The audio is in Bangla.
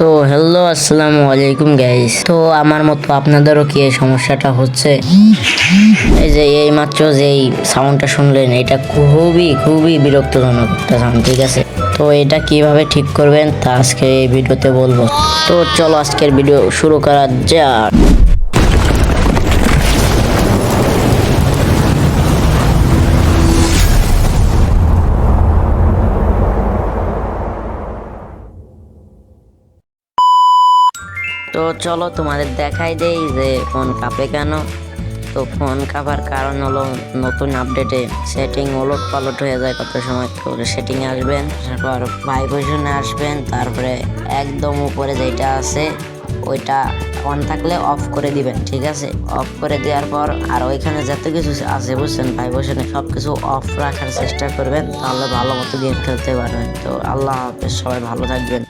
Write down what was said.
তো হ্যালো, আসসালামু আলাইকুম গাইস তো আমার মতো আপনাদেরও কি এই সমস্যাটা হচ্ছে? এই যে এই মাত্র যে এই সাউন্ডটা শুনলেন, এটা খুবই খুবই বিরক্তজনক একটা সাউন্ড ঠিক আছে? তো এটা কীভাবে ঠিক করবেন তা আজকে এই ভিডিওতে বলব। তো চলো আজকের ভিডিও শুরু করা যাক। তো চলো তোমাদের দেখাই দেই যে ফোন কাঁপে কেন। তো ফোন কাঁপার কারণ হলো নতুন আপডেটে সেটিং ওলট পালট হয়ে যায় কত সময়। তো সেটিংয়ে আসবেন, তারপর ভাইব্রেশনে আসবেন, তারপরে একদম উপরে যেটা আছে ওইটা অন থাকলে অফ করে দিবেন, ঠিক আছে? অফ করে দেওয়ার পর আর ওইখানে যত কিছু আছে বুঝছেন ভাই ভাইব্রেশনে সব কিছু অফ রাখার চেষ্টা করবেন, তাহলে ভালো মতো গেম খেলতে পারবেন। তো আল্লাহ হাফেজ, সবাই ভালো থাকবেন।